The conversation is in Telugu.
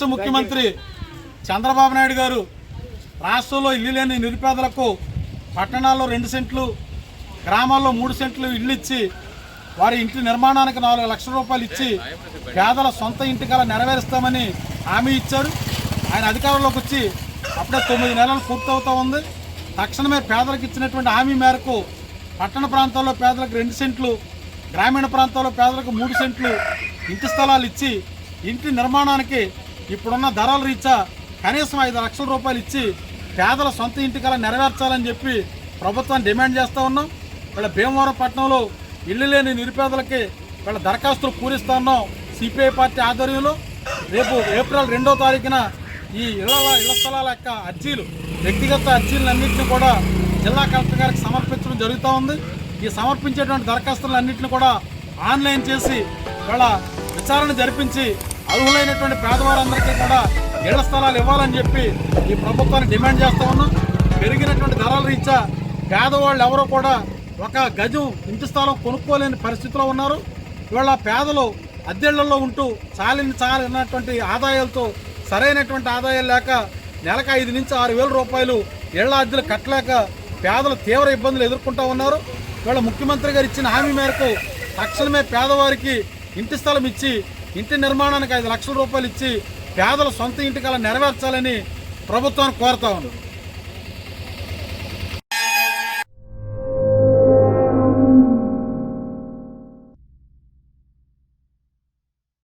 రాష్ట్ర ముఖ్యమంత్రి చంద్రబాబు నాయుడు గారు రాష్ట్రంలో ఇల్లు లేని నిరుపేదలకు పట్టణాల్లో రెండు సెంట్లు గ్రామాల్లో మూడు సెంట్లు ఇల్లు ఇచ్చి వారి ఇంటి నిర్మాణానికి నాలుగు లక్షల రూపాయలు ఇచ్చి పేదల సొంత ఇంటి కల నెరవేరుస్తామని హామీ ఇచ్చారు. ఆయన అధికారంలోకి వచ్చి అప్పుడే తొమ్మిది నెలలు పూర్తవుతూ ఉంది. తక్షణమే పేదలకు ఇచ్చినటువంటి హామీ మేరకు పట్టణ ప్రాంతాల్లో పేదలకు రెండు సెంట్లు గ్రామీణ ప్రాంతాల్లో పేదలకు మూడు సెంట్లు ఇంటి స్థలాలు ఇచ్చి ఇంటి నిర్మాణానికి ఇప్పుడున్న ధరల రీత్యా కనీసం ఐదు లక్షల రూపాయలు ఇచ్చి పేదల సొంత ఇంటికల నెరవేర్చాలని చెప్పి ప్రభుత్వాన్ని డిమాండ్ చేస్తూ ఉన్నాం. వీళ్ళ భీమవరం పట్టణంలో ఇల్లు లేని నిరుపేదలకి వీళ్ళ దరఖాస్తులు పూరిస్తా ఉన్నాం సిపిఐ పార్టీ ఆధ్వర్యంలో. రేపు ఏప్రిల్ రెండో తారీఖున ఈ ఇళ్ళ ఇళ్ళ స్థలాల యొక్క అర్జీలు వ్యక్తిగత అర్జీలన్నింటినీ కూడా జిల్లా కలెక్టర్ గారికి సమర్పించడం జరుగుతూ ఉంది. ఈ సమర్పించేటువంటి దరఖాస్తులన్నింటినీ కూడా ఆన్లైన్ చేసి వాళ్ళ విచారణ జరిపించి అర్హులైనటువంటి పేదవారందరికీ కూడా ఇళ్ళ స్థలాలు ఇవ్వాలని చెప్పి ఈ ప్రభుత్వాన్ని డిమాండ్ చేస్తూ ఉన్నాం. పెరిగినటువంటి ధరల రీత్యా పేదవాళ్ళు ఎవరో కూడా ఒక గజం ఇంటి స్థలం కొనుక్కోలేని పరిస్థితిలో ఉన్నారు. ఇవాళ పేదలు అద్దెళ్ళలో ఉంటూ చాలిని చాలినటువంటి ఆదాయాలతో సరైనటువంటి ఆదాయం లేక నెలకు ఐదు నుంచి ఆరు వేల రూపాయలు ఇళ్ళ అద్దెలు కట్టలేక పేదలు తీవ్ర ఇబ్బందులు ఎదుర్కొంటూ ఉన్నారు. ఇవాళ ముఖ్యమంత్రి గారు ఇచ్చిన హామీ మేరకు తక్షణమే పేదవారికి ఇంటి స్థలం ఇచ్చి ఇంటి నిర్మాణానికి ఐదు లక్షల రూపాయలు ఇచ్చి పేదల సొంత ఇంటికలా నెరవేర్చాలని ప్రభుత్వాన్ని కోరుతా ఉన్నారు